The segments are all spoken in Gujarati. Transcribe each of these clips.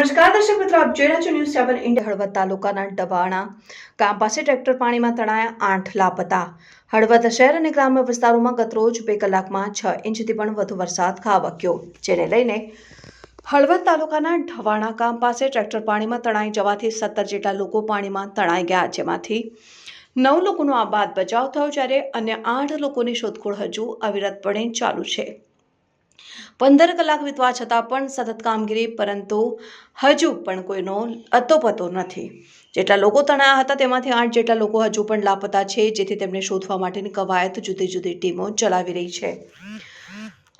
આપ જોઈ રહ્યા છો ન્યૂઝ સેવન ઇન્ડિયા હળવદ તાલુકાના ડબાણા ગામ પાસે ટ્રેક્ટર પાણીમાં તણાયા આઠ લાપતા. હળવદ શહેર અને ગ્રામ્ય વિસ્તારોમાં ગતરોજ બે કલાકમાં છ ઇંચથી પણ વધુ વરસાદ ખાબક્યો, જેને લઈને હળવદ તાલુકાના ઢવાણા ગામ પાસે ટ્રેક્ટર પાણીમાં તણાઈ જવાથી સત્તર જેટલા લોકો પાણીમાં તણાઈ ગયા, જેમાંથી નવ લોકોનો આ બાદ બચાવ થયો જ્યારે અન્ય આઠ લોકોની શોધખોળ હજુ અવિરતપણે ચાલુ છે. પંદર કલાક વીતવા છતાં પણ સતત કામગીરી, પરંતુ હજુ પણ કોઈનો અતોપતો નથી. જેટલા લોકો તણાયા હતા તેમાંથી આઠ જેટલા લોકો હજુ પણ લાપતા છે, જેથી તેમને શોધવા માટેની કવાયત જુદી જુદી ટીમો ચલાવી રહી છે.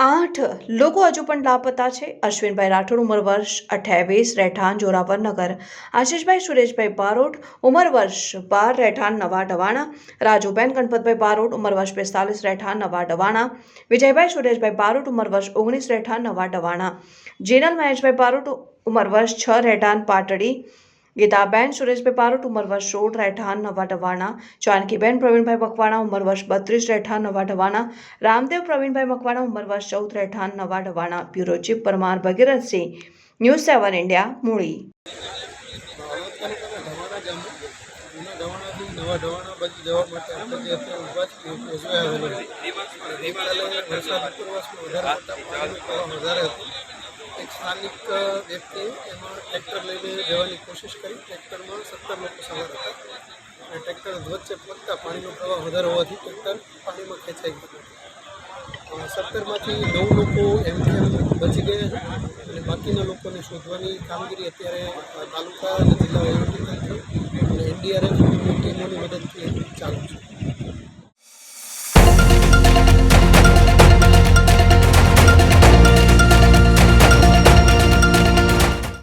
આઠ લોકો હજુ પણ લાપતા છે. અશ્વિનભાઈ રાઠોડ ઉંમર વર્ષ અઠ્યાવીસ, રહેઠાણ જોરાવર નગર. આશીષભાઈ, સુરેશભાઈ બારોટ ઉંમર વર્ષ બાર, રહેઠાણ નવા ડવાણા. રાજુબેન, ગણપતભાઈ બારોટ ઉંમર વર્ષ પિસ્તાલીસ રહેઠાણ નવા ડવાણા. વિજયભાઈ, સુરેશભાઈ બારોટ ઉંમર વર્ષ ઓગણીસ, રહેઠાણ નવા ડવાણા. જેનલ મહેશભાઈ બારોટ ઉંમર વર્ષ છ, રહેઠાણ પાટડી. ગીતાબેન સુરેશભાઈ બારોટ ઉંમર વર્ષ સોળ રહેઠાણ, નવા ડવાણા જાનકીબેન પ્રવીણભાઈ મકવાણા, ઉંમર વર્ષ બત્રીસ, રહેઠાણ, નવા ડવાણા રામદેવ, પ્રવીણભાઈ મકવાણા, ઉંમર વર્ષ ચૌદ, રહેઠાણ, નવા ડવાણા bureau chief Parmar Bhagirathsinh, news seven India, Muli. બાળક તાલુકાના ધમાણા ગામ જૂના ધવાણા બાજુ જવા માટે આપણે જે અત્યારે ઊભા છીએ પોઝવા આવેલા ગઈકાલે વરસાદ ઉપરવાસમાં વધારે પડતા પાણીનો પ્રવાહ વધારે હતો એક સ્થાનિક વ્યક્તિએ એમાં ટ્રેક્ટર લઈને જવાની કોશિશ કરી. ટ્રેક્ટરમાં સત્તર લોકો સવાર હતા. અને ટ્રેક્ટર વચ્ચે પહોંચતા પાણીનો પ્રવાહ વધારે હોવાથી ટ્રેક્ટર પાણીમાં ખેંચાઈ ગયું. સત્તરમાંથી નવ લોકો એમ એમ બચી ગયા અને બાકીના લોકોને શોધવાની કામગીરી અત્યારે તાલુકા અને જિલ્લા વહીવટીતંત્ર